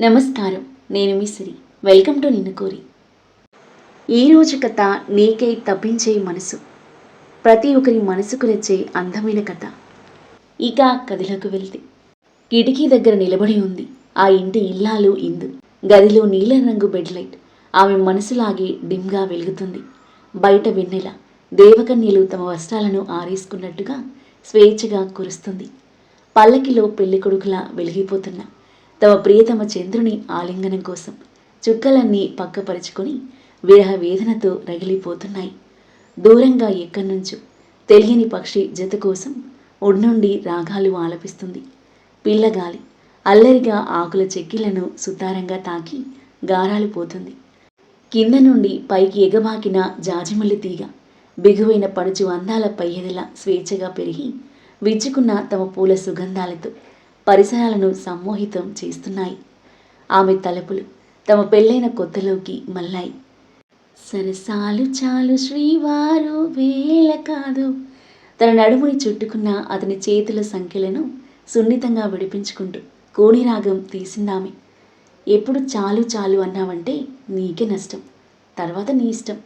నమస్కారం. నేను మీ సిరి. Welcome to నిన్ను కోరి ఈరోజు కథ నీకై తప్పించే మనసు. ప్రతి ఒక్కరి మనసుకు నచ్చే అందమైన కథ. ఇక కథలోకి వెళ్తే. కిటికీ దగ్గర నిలబడి ఉంది. ఆ ఇంటి ఇల్లాలు ఇందు. గదిలో నీలం రంగు బెడ్ లైట్ ఆమె మనసులాగే డిమ్గా వెలుగుతుంది. బయట వెన్నెల. దేవకన్యలు తమ వస్త్రాలను ఆరేసుకున్నట్టుగా స్వేచ్ఛగా కురుస్తుంది. పల్లకిలో పెళ్ళికొడుకులా వెలిగిపోతున్న తమ ప్రియతమ చంద్రుని ఆలింగనం కోసం చుక్కలన్నీ పక్కపరుచుకొని విరహ వేదనతో రగిలిపోతున్నాయి. దూరంగా ఎక్కడి నుంచో తెలియని పక్షి జత కోసం ఒడ్నుండి రాగాలు ఆలపిస్తుంది. పిల్లగాలి అల్లరిగా ఆకుల చెక్కిలను సుతారంగా తాకి గారాలు పోతుంది. కింద నుండి పైకి ఎగబాకిన జాజిమల్లి తీగ బిగువైన పడుచు అందాల పయ్యదల స్వేచ్ఛగా పెరిగి విచ్చుకున్న తమ పూల సుగంధాలతో పరిసరాలను సమ్మోహితం చేస్తున్నాయి. ఆమె తలుపులు తమ పెళ్ళైన కొత్తలోకి మళ్ళాయి. సరసాలు చాలు శ్రీవారు వేల కాదు. తన నడుముని చుట్టుకున్న అతని చేతుల సంఖ్యలను సున్నితంగా విడిపించుకుంటూ కోణిరాగం తీసిందామె. ఎప్పుడు చాలు చాలు అన్నావంటే నీకే నష్టం తర్వాత నీ ఇష్టం.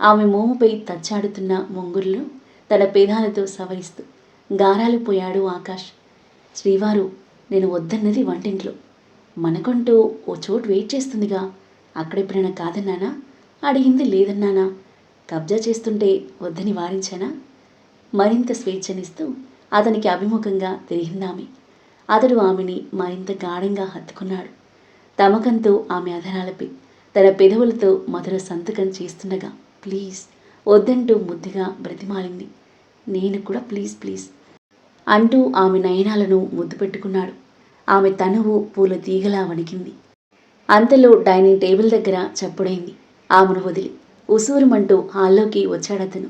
ఆమె మోముపై తచ్చాడుతున్న మొంగురులు తన పేదాలతో సవరిస్తూ గారాలు పోయాడు ఆకాష్. శ్రీవారు నేను వద్దన్నది వంటింట్లో. మనకంటూ ఓ చోటు వెయిట్ చేస్తుందిగా. అక్కడెప్పుడైనా కాదన్నానా? అడిగింది లేదన్నానా? కబ్జా చేస్తుంటే వద్దని వారించానా? మరింత స్వేచ్ఛనిస్తూ అతనికి అభిముఖంగా తిరిగిందామె. అతడు ఆమెని మరింత గాఢంగా హత్తుకున్నాడు. తమకంతో ఆమె అధరాలపై తన పెదవులతో మధుర సంతకం చేస్తుండగా ప్లీజ్ వద్దంటూ ముద్దుగా బ్రతిమాలింది. నేను కూడా ప్లీజ్ ప్లీజ్ అంటూ ఆమె నయనాలను ముద్దు పెట్టుకున్నాడు. ఆమె తనువు పూల తీగలా వణికింది. అంతలో డైనింగ్ టేబుల్ దగ్గర చప్పుడైంది. ఆమెను వదిలి ఉసూరుమంటూ హాల్లోకి వచ్చాడతను.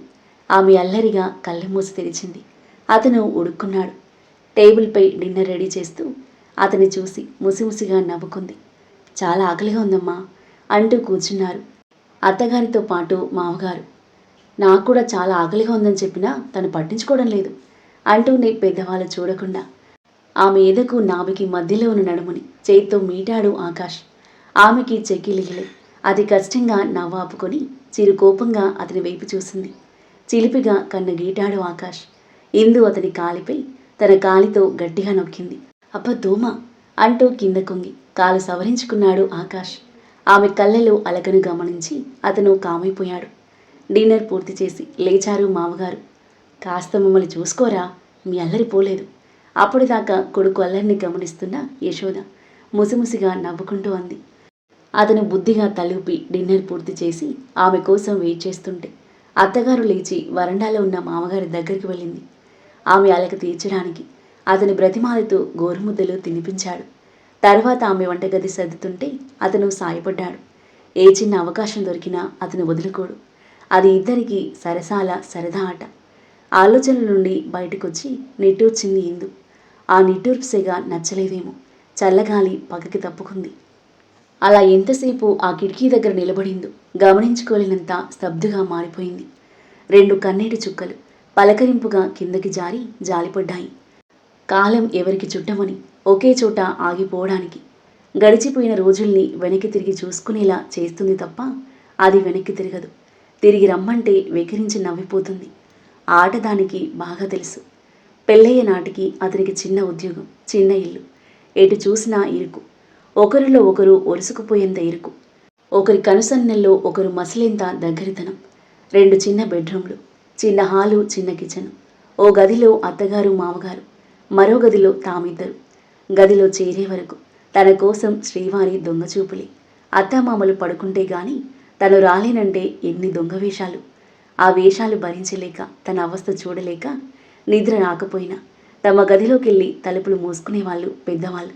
ఆమె అల్లరిగా కళ్ళు మూసి తెరిచింది. అతను ఉడుక్కున్నాడు. టేబుల్పై డిన్నర్ రెడీ చేస్తూ అతని చూసి ముసిముసిగా నవ్వుకుంది. చాలా ఆకలిగా ఉందమ్మా అంటూ కూర్చున్నారు. అత్తగారితో పాటు మామగారు. నాకు కూడా చాలా ఆకలిగా ఉందని చెప్పినా తను పట్టించుకోవడం లేదు. అంటూనే పెద్దవాళ్ళు చూడకుండా ఆమె ఎదకు నాభికి మధ్యలో ఉన్న నడుముని చేత్తో మీటాడు ఆకాష్. ఆమెకి చెక్కిలిగిలే అది కష్టంగా నవ్వాపుకొని చిరు కోపంగా అతని వైపు చూసింది. చిలిపిగా కన్ను గీటాడు ఆకాష్. ఇందు అతని కాలిపై తన కాలితో గట్టిగా నొక్కింది. అప్ప దోమ! అంటూ కింద కొంగి కాలు సవరించుకున్నాడు ఆకాష్. ఆమె కళ్ళలో అలకను గమనించి అతను కామైపోయాడు. డిన్నర్ పూర్తి చేసి లేచారు మామగారు. కాస్త మమ్మల్ని చూసుకోరా? మీ అల్లరి పోలేదు. అప్పటిదాకా కొడుకు అల్లరిని గమనిస్తున్న యశోద ముసిముసిగా నవ్వుకుంటూ అంది. అతను బుద్ధిగా తలుపి డిన్నర్ పూర్తి చేసి ఆమె కోసం వెయిట్ చేస్తుంటే అత్తగారు లేచి వరండాలో ఉన్న మామగారి దగ్గరికి వెళ్ళింది. ఆమె అలక తీర్చడానికి అతని బ్రతిమాలతో గోరుముద్దలు తినిపించాడు. తర్వాత ఆమె వంటగది సర్దుతుంటే అతను సాయపడ్డాడు. ఏ చిన్న అవకాశం దొరికినా అతను వదులుకోడు. అది ఇద్దరికీ సరసాల సరదా ఆట. ఆలోచనల నుండి బయటకొచ్చి నిట్టూర్చింది ఇందు. ఆ నిట్టూర్పుసేగా నచ్చలేదేమో. చల్లగాలి పగకి తప్పుకుంది. అలా ఎంతసేపు ఆ కిటికీ దగ్గర నిలబడిందో గమనించుకోలేనంత స్తబ్దుగా మారిపోయింది. రెండు కన్నీటి చుక్కలు పలకరింపుగా కిందకి జారి జాలిపడ్డాయి. కాలం ఎవరికి చుట్టమని ఒకే చోట ఆగిపోవడానికి గడిచిపోయిన రోజుల్ని వెనక్కి తిరిగి చూసుకునేలా చేస్తుంది తప్ప అది వెనక్కి తిరగదు. తిరిగి రమ్మంటే వెకిరించి నవ్విపోతుంది. ఆట దానికి బాగా తెలుసు. పెళ్ళయ్య నాటికి అతనికి చిన్న ఉద్యోగం చిన్న ఇల్లు. ఎటు చూసినా ఇరుకు. ఒకరిలో ఒకరు ఒరుసుకుపోయేంత ఇరుకు. ఒకరి కనుసన్నెల్లో ఒకరు మసిలింత దగ్గరితనం. రెండు చిన్న బెడ్రూమ్లు చిన్న హాలు చిన్న కిచెన్. ఓ గదిలో అత్తగారు మామగారు. మరో గదిలో తామిద్దరు. గదిలో చేరే వరకు తన కోసం శ్రీవారి దొంగచూపులే. అత్తామామలు పడుకుంటే గాని తను రాలేనంటే ఎన్ని దొంగ వేషాలు. ఆ వేషాలు భరించలేక తన అవస్థ చూడలేక నిద్ర రాకపోయినా తమ గదిలోకి వెళ్ళి తలుపులు మూసుకునేవాళ్ళు పెద్దవాళ్ళు.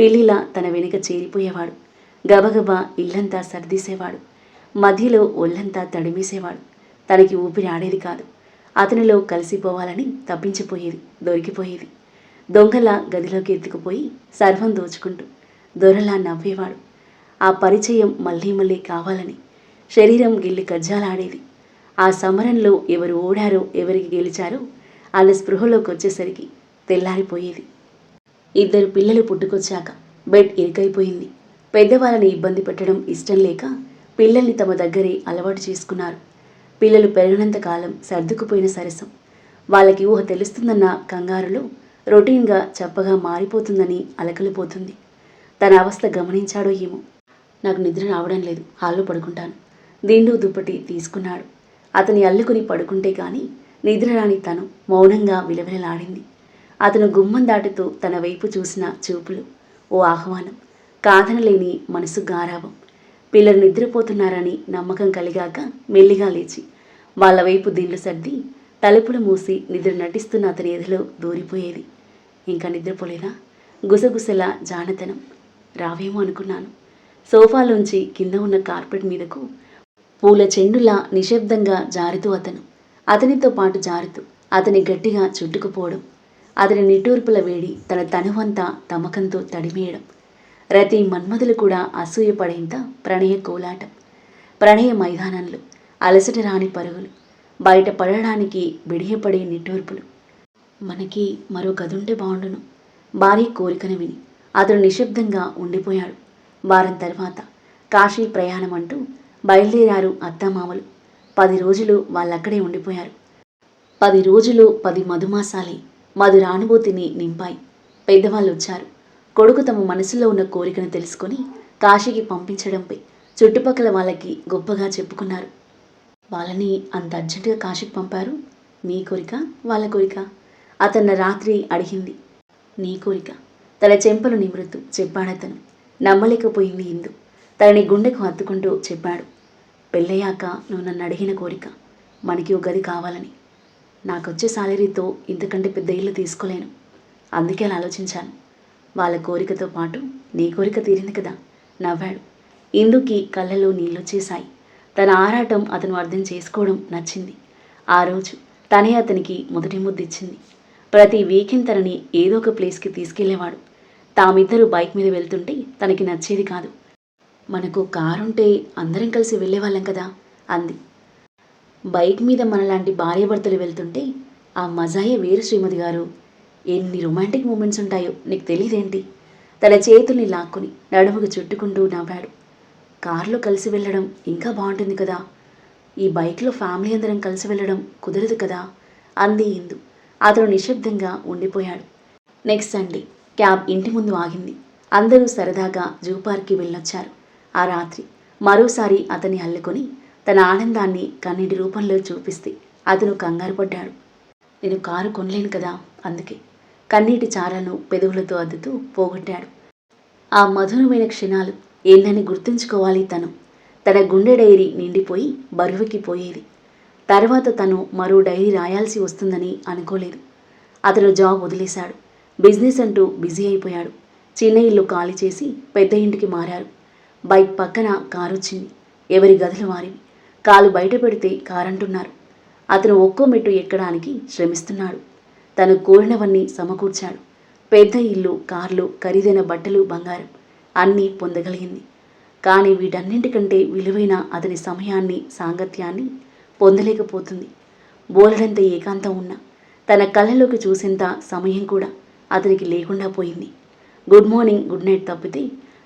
పిల్లిలా తన వెనుక చేరిపోయేవాడు. గబగబా ఇల్లంతా సర్దీసేవాడు. మధ్యలో ఒళ్ళంతా తడిమేసేవాడు. తనకి ఊపిరి ఆడేది కాదు. అతనిలో కలిసిపోవాలని తప్పించిపోయేది దొరికిపోయేది. దొంగలా గదిలోకి ఎత్తుకుపోయి సర్వం దోచుకుంటూ దొరలా నవ్వేవాడు. ఆ పరిచయం మళ్ళీ మళ్ళీ కావాలని శరీరం గిల్లి కజ్జాలాడేది ఆ సమరంలో ఎవరు ఓడారో ఎవరికి గెలిచారో వాళ్ళ స్పృహలోకి వచ్చేసరికి తెల్లారిపోయేది. ఇద్దరు పిల్లలు పుట్టుకొచ్చాక బెడ్ ఇరుకైపోయింది. పెద్దవాళ్ళని ఇబ్బంది పెట్టడం ఇష్టం లేక పిల్లల్ని తమ దగ్గరే అలవాటు చేసుకున్నారు. పిల్లలు పెరిగినంత కాలం సర్దుకుపోయిన సరసం. వాళ్ళకి ఊహ తెలుస్తుందన్న కంగారులో రొటీన్గా చెప్పగా మారిపోతుందని అలకలిపోతుంది. తన అవస్థ గమనించాడో ఏమో. నాకు నిద్ర రావడం లేదు హాల్లో పడుకుంటాను. దిండు దుప్పటి తీసుకున్నాడు. అతని అల్లుకుని పడుకుంటే కాని నిద్ర రాని తను మౌనంగా విలవిలలాడింది. అతను గుమ్మం దాటుతూ తన వైపు చూసిన చూపులు ఓ ఆహ్వానం కాదనలేని మనసు గారాభం. పిల్లలు నిద్రపోతున్నారని నమ్మకం కలిగాక మెల్లిగా లేచి వాళ్ళ వైపు దిండ్లు సర్ది తలుపులు మూసి నిద్ర నటిస్తున్న అతని ఎదులో దూరిపోయేది. ఇంకా నిద్రపోలేదా? గుసగుసల జానతనం. రావేమో అనుకున్నాను. సోఫాలోంచి కింద ఉన్న కార్పెట్ మీదకు పూల చెండులా నిశ్శబ్దంగా జారుతూ అతను. అతనితో పాటు జారుతూ అతని గట్టిగా చుట్టుకుపోవడం అతని నిట్టూర్పుల వేడి తన తనువంతా తమకంతో తడిమేయడం రతి మన్మధులు కూడా అసూయపడేంత ప్రణయ కోలాటం ప్రణయ మైదానంలో అలసట రాని పరుగులు బయట పడడానికి బిడియపడే నిట్టూర్పులు. మనకి మరో గదుంటే బాగుండును భారీ కోరికను విని అతడు నిశ్శబ్దంగా ఉండిపోయాడు. వారం తర్వాత కాశీ ప్రయాణం అంటూ బయలుదేరారు అత్తమామలు. పది రోజులు వాళ్ళక్కడే ఉండిపోయారు. పది రోజులు పది మధుమాసాలే మధురానుభూతిని నింపాయి. పెద్దవాళ్ళు వచ్చారు కొడుకు తమ మనసులో ఉన్న కోరికను తెలుసుకొని కాశీకి పంపించడంపై చుట్టుపక్కల వాళ్ళకి గొప్పగా చెప్పుకున్నారు. వాళ్ళని అంత అర్జెంటుగా కాశీకి పంపారు? నీ కోరిక వాళ్ళ కోరిక? అతన్న రాత్రి అడిగింది. నీ కోరిక. తన చెంపలు నిమృతు చెప్పాడతను. నమ్మలేకపోయింది ఇందు. తనని గుండెకు హత్తుకుంటూ చెప్పాడు. పెళ్ళయ్యాక నువ్వు నన్ను అడిగిన కోరిక మనకి ఒక గది కావాలని. నాకు వచ్చే శాలరీతో ఇంతకంటే పెద్ద ఇల్లు తీసుకోలేను. అందుకే అలా ఆలోచించాను. వాళ్ళ కోరికతో పాటు నీ కోరిక తీరింది కదా నవ్వాడు. ఇందుకి కళ్ళలో నీళ్ళొచ్చేశాయి. తన ఆరాటం అతను అర్థం చేసుకోవడం నచ్చింది. ఆ రోజు తనే అతనికి మొదటి ముద్దిచ్చింది. ప్రతి వీకెండ్ తనని ఏదో ఒక ప్లేస్కి తీసుకెళ్ళేవాడు తామిద్దరూ బైక్ మీద వెళ్తుంటే తనకి నచ్చేది కాదు. మనకు కారుంటే అందరం కలిసి వెళ్ళేవాళ్ళం కదా అంది. బైక్ మీద మనలాంటి భార్యాభర్తలు వెళ్తుంటే ఆ మజాయే వేరు శ్రీమతి గారు. ఎన్ని రొమాంటిక్ మూమెంట్స్ ఉంటాయో నీకు తెలియదేంటి తన చేతుల్ని లాక్కుని నడుముకు చుట్టుకుంటూ నవ్వాడు. కారులో కలిసి వెళ్ళడం ఇంకా బాగుంటుంది కదా. ఈ బైక్లో ఫ్యామిలీ అందరం కలిసి వెళ్ళడం కుదరదు కదా అంది ఇందు. అతను నిశ్శబ్దంగా ఉండిపోయాడు. నెక్స్ట్ సండే క్యాబ్ ఇంటి ముందు ఆగింది. అందరూ సరదాగా జూ పార్క్కి వెళ్ళొచ్చారు. ఆ రాత్రి మరోసారి అతన్ని అల్లుకొని తన ఆనందాన్ని కన్నీటి రూపంలో చూపిస్తే అతను కంగారు పడ్డాడు. నేను కారు కొనలేను కదా అందుకే కన్నీటి చారను పెదవులతో అద్దుతూ పోగొట్టాడు. ఆ మధురమైన క్షణాలు ఏందని గుర్తుంచుకోవాలి తను. తన గుండె డైరీ నిండిపోయి బరువుకి పోయేది. తర్వాత తను మరో డైరీ రాయాల్సి వస్తుందని అనుకోలేదు. అతను జాబ్ వదిలేశాడు. బిజినెస్ అంటూ బిజీ అయిపోయాడు. చిన్న ఇల్లు ఖాళీ చేసి పెద్ద ఇంటికి మారారు. బైక్ పక్కన కారు వచ్చింది. ఎవరి గదులు మారివి కాలు బయట పెడితే కారంటున్నారు. అతను ఒక్కో మెట్టు ఎక్కడానికి శ్రమిస్తున్నాడు. తను కోరినవన్నీ సమకూర్చాడు. పెద్ద ఇల్లు కార్లు ఖరీదైన బట్టలు బంగారం అన్నీ పొందగలిగింది. కానీ వీటన్నింటికంటే విలువైన అతని సమయాన్ని సాంగత్యాన్ని పొందలేకపోతుంది. బోలెడంత ఏకాంతం ఉన్న తన కళ్ళలోకి చూసేంత సమయం కూడా అతనికి లేకుండా పోయింది. గుడ్ మార్నింగ్ గుడ్ నైట్ తప్పితే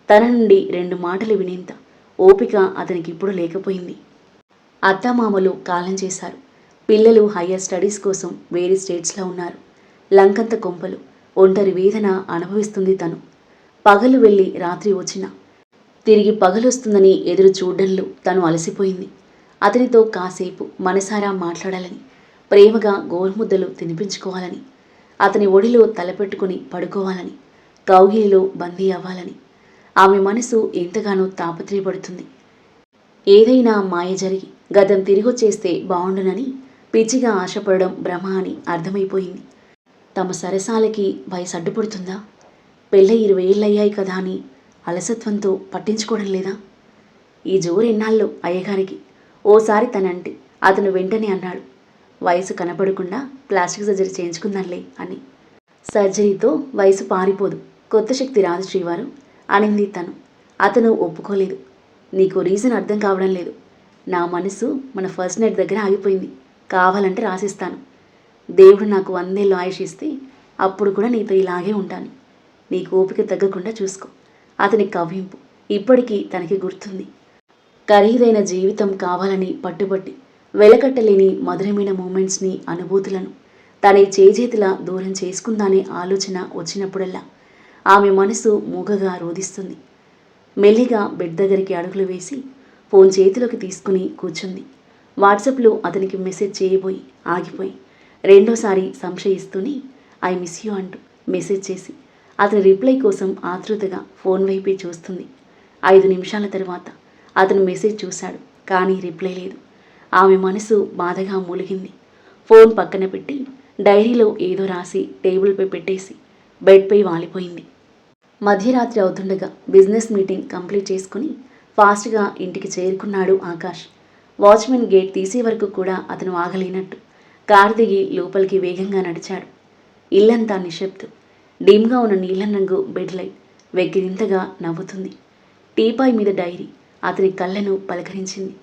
తన నుండి రెండు మాటలు వినేంత ఓపిక అతనికి ఇప్పుడు లేకపోయింది. అత్తమామలు కాలం చేశారు. పిల్లలు హయ్యర్ స్టడీస్ కోసం వేరే స్టేట్స్లో ఉన్నారు. లంకంత కొంపలు ఒంటరి వేదన అనుభవిస్తుంది తను. పగలు వెళ్ళి రాత్రి వచ్చిన తిరిగి పగలొస్తుందని ఎదురు చూడ్డంలో తను అలసిపోయింది. అతనితో కాసేపు మనసారా మాట్లాడాలని ప్రేమగా గోరుముద్దలు తినిపించుకోవాలని అతని ఒడిలో తలపెట్టుకుని పడుకోవాలని కౌగిలిలో బందీ అవ్వాలని ఆమె మనసు ఎంతగానో తాపత్రయపడుతుంది. ఏదైనా మాయ జరిగి గతం తిరిగొచ్చేస్తే బాగుండునని పిచ్చిగా ఆశపడడం భ్రమ అని అర్థమైపోయింది. తమ సరసాలకి వయసు అడ్డుపడుతుందా పెళ్ళై ఇరవై ఏళ్ళయ్యాయి కదా అని అలసత్వంతో పట్టించుకోవడం లేదా? ఈ జోరు ఎన్నాళ్ళు అయ్యగారికి ఓసారి తనంటి అతను వెంటనే అన్నాడు. వయసు కనపడకుండా ప్లాస్టిక్ సర్జరీ చేయించుకుందాంలే అని. సర్జరీతో వయసు పారిపోదు. కొత్త శక్తి రాదు శ్రీవారు అనింది తను. అతను ఒప్పుకోలేదు. నీకు రీజన్ అర్థం కావడం లేదు. నా మనసు మన ఫస్ట్ నైట్ దగ్గర ఆగిపోయింది. కావాలంటే రాసిస్తాను. దేవుడు నాకు వందేళ్ళు ఆయుష్ ఇస్తే అప్పుడు కూడా నీతో ఇలాగే ఉంటాను. నీకు ఓపిక తగ్గకుండా చూసుకో. అతని కవ్వింపు ఇప్పటికీ తనకి గుర్తుంది. ఖరీదైన జీవితం కావాలని పట్టుబట్టి వెలకట్టలేని మధురమైన మూమెంట్స్ని అనుభూతులను తన చేజేతిలా దూరం చేసుకుందానే ఆలోచన వచ్చినప్పుడల్లా ఆమె మనసు మూగగా రోధిస్తుంది. మెల్లిగా బెడ్ దగ్గరికి అడుగులు వేసి ఫోన్ చేతిలోకి తీసుకుని కూర్చుంది. వాట్సాప్లో అతనికి మెసేజ్ చేయబోయి ఆగిపోయి రెండోసారి సంశయిస్తూనే ఐ మిస్ యూ అంటూ మెసేజ్ చేసి అతని రిప్లై కోసం ఆతృతగా ఫోన్ వైపే చూస్తుంది. ఐదు నిమిషాల తర్వాత అతను మెసేజ్ చూశాడు కానీ రిప్లై లేదు. ఆమె మనసు బాధగా మూలిగింది. ఫోన్ పక్కన పెట్టి డైరీలో ఏదో రాసి టేబుల్పై పెట్టేసి బెడ్పై వాలిపోయింది. మధ్యరాత్రి అవుతుండగా బిజినెస్ మీటింగ్ కంప్లీట్ చేసుకుని ఫాస్ట్గా ఇంటికి చేరుకున్నాడు ఆకాష్. వాచ్మెన్ గేట్ తీసే వరకు కూడా అతను ఆగలేనట్టు. కారు దిగి లోపలికి వేగంగా నడిచాడు. ఇల్లంతా నిశ్శబ్దం. డీమ్గా ఉన్న నీలం రంగు బెడ్ లైట్ వెగ్గిరింతగా నవ్వుతుంది. టీపాయ్ మీద డైరీ అతని కళ్ళను పలకరించింది.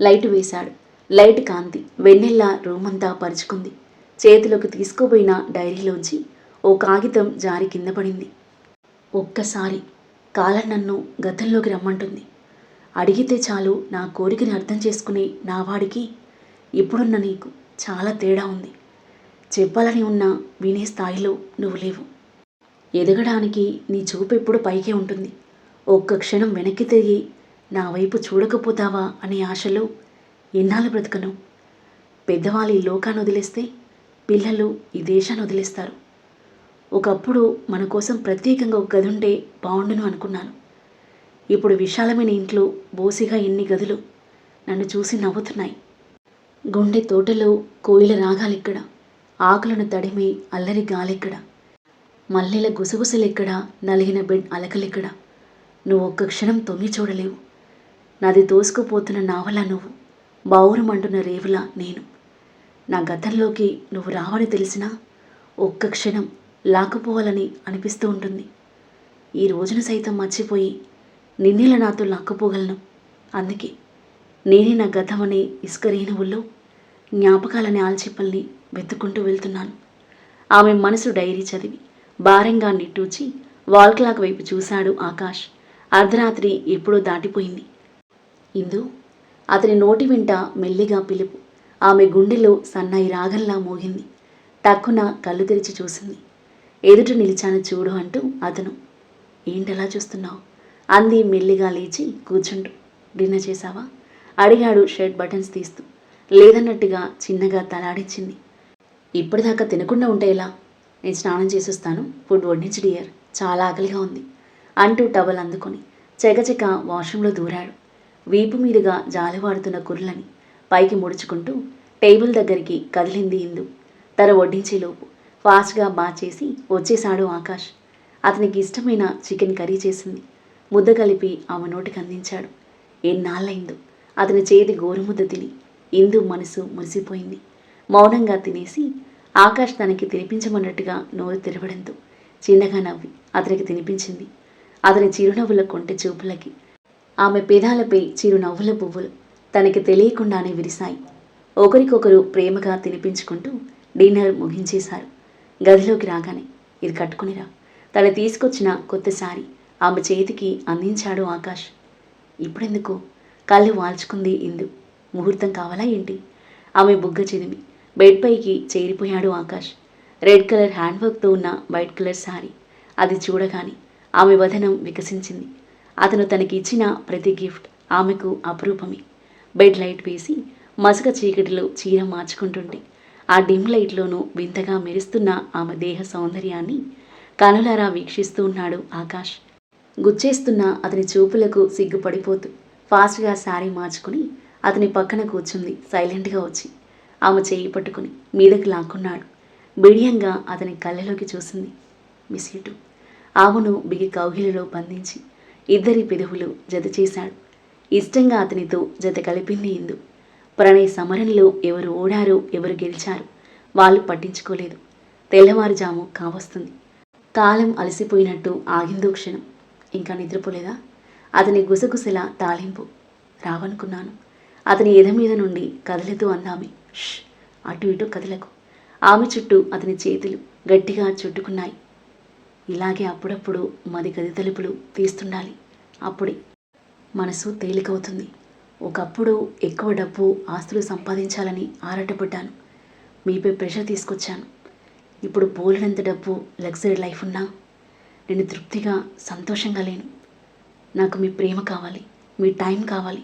లైట్ వేశాడు. లైట్ కాంతి వెన్నెల్లా రూమంతా పరుచుకుంది. చేతిలోకి తీసుకోబోయిన డైరీలోంచి ఓ కాగితం జారి కింద పడింది. ఒక్కసారి కాలం నన్ను గతంలోకి రమ్మంటుంది. అడిగితే చాలు నా కోరికని అర్థం చేసుకునే నా వాడికి ఇప్పుడున్న నీకు చాలా తేడా ఉంది. చెప్పాలని ఉన్న వినే స్థాయిలో నువ్వు లేవు. ఎదగడానికి నీ చూపు ఎప్పుడు పైకే ఉంటుంది. ఒక్క క్షణం వెనక్కి తిరిగి నా వైపు చూడకపోతావా అనే ఆశలో ఎన్నాళ్ళు బ్రతకను? పెద్దవాళ్ళు ఈ లోకాన్ని వదిలేస్తే పిల్లలు ఈ దేశాన్ని వదిలేస్తారు. ఒకప్పుడు మన కోసం ప్రత్యేకంగా ఒక గది ఉంటే బాగుండును అనుకున్నాను. ఇప్పుడు విశాలమైన ఇంట్లో బోసిగా ఎన్ని గదులు నన్ను చూసి నవ్వుతున్నాయి. గుండె తోటలో కోయిల రాగాలిక్కడ ఆకులను తడిమి అల్లరి గాలిక్కడ మల్లెల గుసగుసలెక్కడ నలిగిన బెడ్ అలకలెక్కడ. నువ్వు ఒక్క క్షణం తొంగి చూడలేవు. నాది తోసుకుపోతున్న నావలా నువ్వు బావురమంటున్న రేవులా నేను. నా గతంలోకి నువ్వు రావని తెలిసినా ఒక్క క్షణం లాక్కుపోవాలని అనిపిస్తూ ఉంటుంది. ఈ రోజున సైతం మర్చిపోయి నిన్నెల నాతో లాక్కుపోగలను. అందుకే నేనే నా గతమనే ఇసుక రేణువుల్లో జ్ఞాపకాలని ఆల్చిప్పల్ని వెతుక్కుంటూ వెళ్తున్నాను. ఆమె మనసు డైరీ చదివి భారంగా నిట్టూచి వాల్ క్లాక్ వైపు చూశాడు ఆకాష్. అర్ధరాత్రి ఎప్పుడో దాటిపోయింది. ఇందు అతని నోటి వెంట మెల్లిగా పిలుపు. ఆమె గుండెలో సన్నాయి రాగంలా మోగింది. టక్కున కళ్ళు తెరిచి చూసింది. ఎదుట నిలిచాను చూడు అంటూ అతను ఏంటలా చూస్తున్నావు? అంది మెల్లిగా లేచి కూర్చుంటూ డిన్నర్ చేశావా? అడిగాడు షర్ట్ బటన్స్ తీస్తూ. లేదన్నట్టుగా చిన్నగా తలాడించింది. ఇప్పటిదాకా తినకుండా ఉంటే ఎలా? నేను స్నానం చేసేస్తాను. ఫుడ్ వడ్డించి డియర్. చాలా ఆకలిగా ఉంది అంటూ టవల్ అందుకొని చెకచెక వాష్రూంలో దూరాడు. వీపు మీదుగా జాలివాడుతున్న కుర్రలని పైకి ముడుచుకుంటూ టేబుల్ దగ్గరికి కదిలింది ఇందు. తన వడ్డించేలోపు ఫాస్ట్గా బా చేసి వచ్చేశాడు ఆకాష్. అతనికి ఇష్టమైన చికెన్ కర్రీ చేసింది. ముద్ద కలిపి ఆమె నోటికి అందించాడు. ఎన్నాళ్ళైందో అతని చేతి గోరుముద్ద తిని ఇందు మనసు మురిసిపోయింది. మౌనంగా తినేసి ఆకాష్ తనకి తినిపించమన్నట్టుగా నోరు తెరవడంతో చిన్నగా నవ్వి అతనికి తినిపించింది. అతని చిరునవ్వుల కొంటె చూపులకి ఆమె పెదాలపై చిరునవ్వుల పువ్వులు తనకి తెలియకుండానే విరిశాయి. ఒకరికొకరు ప్రేమగా తినిపించుకుంటూ డిన్నర్ ముగించేశారు. గదిలోకి రాగానే ఇది కట్టుకునిరా తను తీసుకొచ్చిన కొత్త సారీ ఆమె చేతికి అందించాడు ఆకాష్. ఇప్పుడెందుకు? కళ్ళు వాల్చుకుంది ఇందు. ముహూర్తం కావాలా ఏంటి? ఆమె బుగ్గ చిదిమి. బెడ్ పైకి చేరిపోయాడు ఆకాష్. రెడ్ కలర్ హ్యాండ్ వర్క్తో ఉన్న వైట్ కలర్ శారీ అది చూడగానే ఆమె వదనం వికసించింది. అతను తనకి ఇచ్చిన ప్రతి గిఫ్ట్ ఆమెకు అపురూపమే. బెడ్ లైట్ వేసి మసక చీకటిలో చీర మార్చుకుంటుంటే ఆ డిమ్ లైట్లోనూ వింతగా మెరుస్తున్న ఆమె దేహ సౌందర్యాన్ని కనులారా వీక్షిస్తూ ఉన్నాడు ఆకాష్. గుచ్చేస్తున్న అతని చూపులకు సిగ్గుపడిపోతూ ఫాస్ట్గా శారీ మార్చుకుని అతని పక్కన కూర్చుంది సైలెంట్గా వచ్చి. ఆమె చేయి పట్టుకుని మీదకి లాక్కున్నాడు. బిడియంగా అతని కళ్ళలోకి చూసింది. మిస్ ఆమెను బిగి కౌగిలిలో బంధించి ఇద్దరి పెదవులు జత చేశాడు ఇష్టంగా అతనితో జత కలిపింది ఇందు. ప్రణయ సమరంలో ఎవరు ఓడారో ఎవరు గెలిచారు వాళ్ళు పట్టించుకోలేదు. తెల్లవారుజాము కావస్తుంది. తాళం అలసిపోయినట్టు ఆగిందో క్షణం. ఇంకా నిద్రపోలేదా? అతని గుసగుసల తాలింపు రావనుకున్నాను. అతని ఎద మీద నుండి కదలతూ అందామె. ష్! అటు ఇటు కదలకు. ఆమె చుట్టూ అతని చేతులు గట్టిగా చుట్టుకున్నాయి. ఇలాగే అప్పుడప్పుడు మది గది తలుపులు తీస్తుండాలి. అప్పుడే మనసు తేలికవుతుంది. ఒకప్పుడు ఎక్కువ డబ్బు ఆస్తులు సంపాదించాలని ఆరాటపడ్డాను. మీపై ప్రెషర్ తీసుకొచ్చాను. ఇప్పుడు పోలినంత డబ్బు లగ్జరీ లైఫ్ ఉన్నా నేను తృప్తిగా సంతోషంగా లేను. నాకు మీ ప్రేమ కావాలి మీ టైం కావాలి.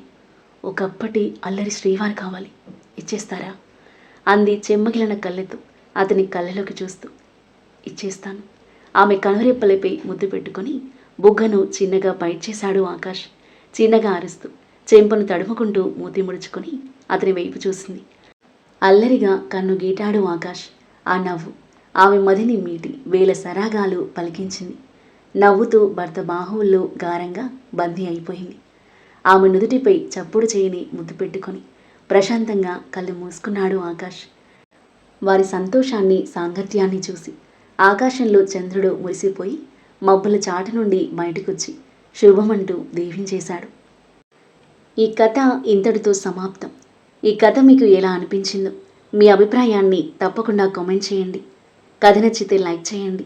ఒకప్పటి అల్లరి శ్రీవారి కావాలి. ఇచ్చేస్తారా? అంది చెమ్మగిలిన కళ్ళెత్తు అతని కళ్ళలోకి చూస్తూ. ఇచ్చేస్తాను. ఆమె కనురెప్పలపై ముద్దు పెట్టుకొని బుగ్గను చిన్నగా బయట చేశాడు ఆకాష్. చిన్నగా అరుస్తూ. చెంపను తడుముకుంటూ మూతి ముడుచుకొని అతని వైపు చూసింది. అల్లరిగా కన్ను గీటాడు ఆకాష్. ఆ నవ్వు ఆమె మదిని మీటి వేల సరాగాలు పలికించింది. నవ్వుతూ భర్త బాహువుల్లో గారంగా బందీ అయిపోయింది. ఆమె నుదుటిపై చప్పుడు చేయని ముద్దు పెట్టుకొని ప్రశాంతంగా కళ్ళు మూసుకున్నాడు ఆకాష్. వారి సంతోషాన్ని సాంగత్యాన్ని చూసి ఆకాశంలో చంద్రుడు మురిసిపోయి మబ్బుల చాటు నుండి బయటకొచ్చి శుభమంటూ దీవించేశాడు. ఈ కథ ఇంతటితో సమాప్తం. ఈ కథ మీకు ఎలా అనిపించిందో మీ అభిప్రాయాన్ని తప్పకుండా కామెంట్ చేయండి. కథ నచ్చితే లైక్ చేయండి.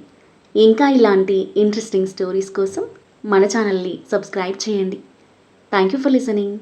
ఇంకా ఇలాంటి ఇంట్రెస్టింగ్ స్టోరీస్ కోసం మన ఛానల్ని సబ్స్క్రైబ్ చేయండి. Thank you for listening